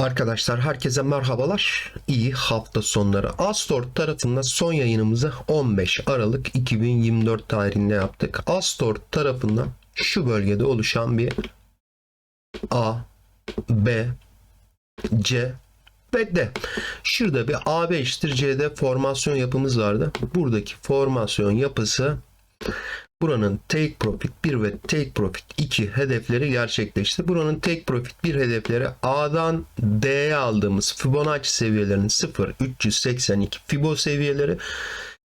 Arkadaşlar herkese merhabalar. İyi hafta sonları. Astor tarafında son yayınımızı 15 Aralık 2024 tarihinde yaptık. Astor tarafından şu bölgede oluşan bir A, B, C ve D. Şurada bir AB eşittir CD formasyon yapımız vardı. Buradaki formasyon yapısı Buranın take profit 1 ve take profit 2 hedefleri gerçekleşti. Buranın take profit 1 hedefleri A'dan D'ye aldığımız Fibonacci seviyelerinin 0 382 Fibo seviyeleri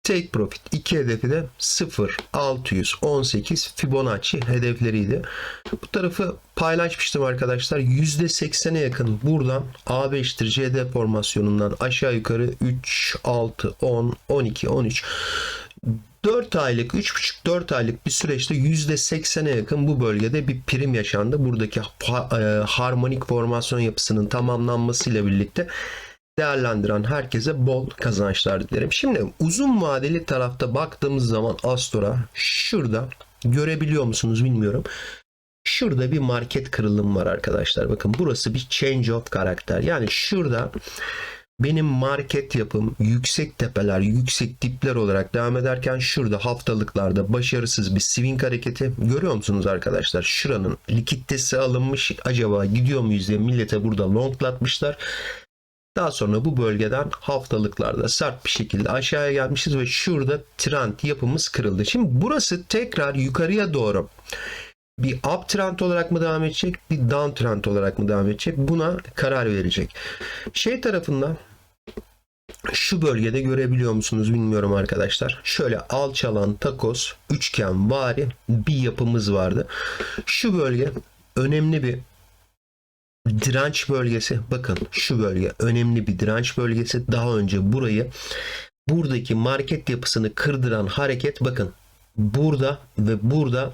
Take Profit 2 hedefi de 0 618 Fibonacci hedefleriydi. Bu tarafı paylaşmıştım arkadaşlar. %80'e yakın buradan AB eşittir CD formasyonundan aşağı yukarı 3, 6, 10, 12, 13 4 aylık, 3,5-4 aylık bir süreçte %80'e yakın bu bölgede bir prim yaşandı. Buradaki e, harmonik formasyon yapısının tamamlanmasıyla birlikte değerlendiren herkese bol kazançlar dilerim. Şimdi uzun vadeli tarafta baktığımız zaman Astor'a şurada görebiliyor musunuz bilmiyorum. Şurada bir market kırılım var arkadaşlar. Bakın burası bir change of karakter. Yani şurada benim market yapım yüksek tepeler, yüksek dipler olarak devam ederken şurada haftalıklarda başarısız bir swing hareketi görüyor musunuz arkadaşlar? Şuranın likiditesi alınmış. Acaba gidiyor muyuz diye millete burada longlatmışlar. Daha sonra bu bölgeden haftalıklarda sert bir şekilde aşağıya gelmişiz ve şurada trend yapımız kırıldı. Şimdi burası tekrar yukarıya doğru bir uptrend olarak mı devam edecek, bir downtrend olarak mı devam edecek? Buna karar verecek. Şey tarafından şu bölgede görebiliyor musunuz bilmiyorum arkadaşlar. Şöyle alçalan takos üçgen vari bir yapımız vardı. Şu bölge önemli bir direnç bölgesi. Bakın şu bölge önemli bir direnç bölgesi. Daha önce burayı buradaki market yapısını kırdıran hareket bakın burada ve burada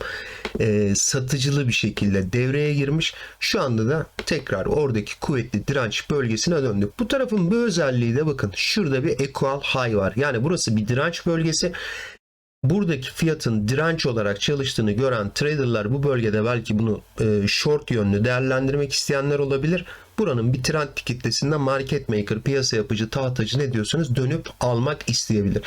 e, satıcılı bir şekilde devreye girmiş. Şu anda da tekrar oradaki kuvvetli direnç bölgesine döndük. Bu tarafın bir özelliği de bakın şurada bir equal high var. Yani burası bir direnç bölgesi. Buradaki fiyatın direnç olarak çalıştığını gören traderlar bu bölgede belki bunu e, short yönlü değerlendirmek isteyenler olabilir. Buranın bir trend kitlesinde market maker, piyasa yapıcı, tahtacı ne diyorsanız dönüp almak isteyebilir.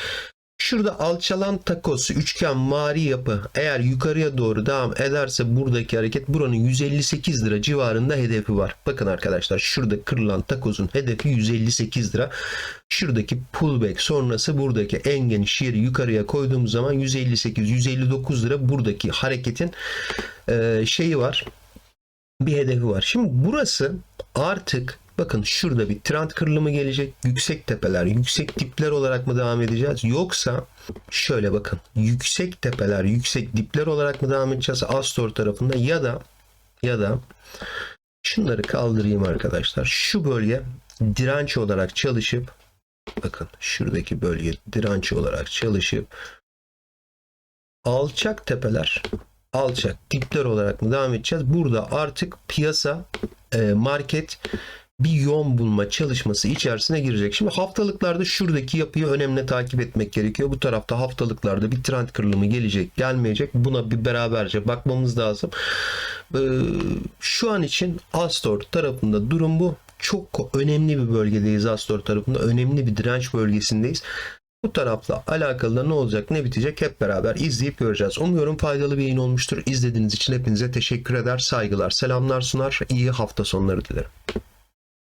Şurada alçalan takosu üçgen mari yapı eğer yukarıya doğru devam ederse buradaki hareket buranın 158 lira civarında hedefi var. Bakın arkadaşlar şurada kırılan takosun hedefi 158 lira. Şuradaki pullback sonrası buradaki en geniş yeri yukarıya koyduğumuz zaman 158-159 lira buradaki hareketin şeyi var. Bir hedefi var. Şimdi burası artık Bakın şurada bir trend kırılımı gelecek. Yüksek tepeler, yüksek dipler olarak mı devam edeceğiz? Yoksa şöyle bakın. Yüksek tepeler, yüksek dipler olarak mı devam edeceğiz? Astor tarafında ya da ya da şunları kaldırayım arkadaşlar. Şu bölge direnç olarak çalışıp bakın şuradaki bölge direnç olarak çalışıp alçak tepeler alçak dipler olarak mı devam edeceğiz? Burada artık piyasa e, market bir yön bulma çalışması içerisine girecek. Şimdi haftalıklarda şuradaki yapıyı önemli takip etmek gerekiyor. Bu tarafta haftalıklarda bir trend kırılımı gelecek, gelmeyecek. Buna bir beraberce bakmamız lazım. Ee, şu an için Astor tarafında durum bu. Çok önemli bir bölgedeyiz Astor tarafında. Önemli bir direnç bölgesindeyiz. Bu tarafla alakalı da ne olacak ne bitecek hep beraber izleyip göreceğiz. Umuyorum faydalı bir yayın olmuştur. İzlediğiniz için hepinize teşekkür eder, saygılar, selamlar sunar. İyi hafta sonları dilerim.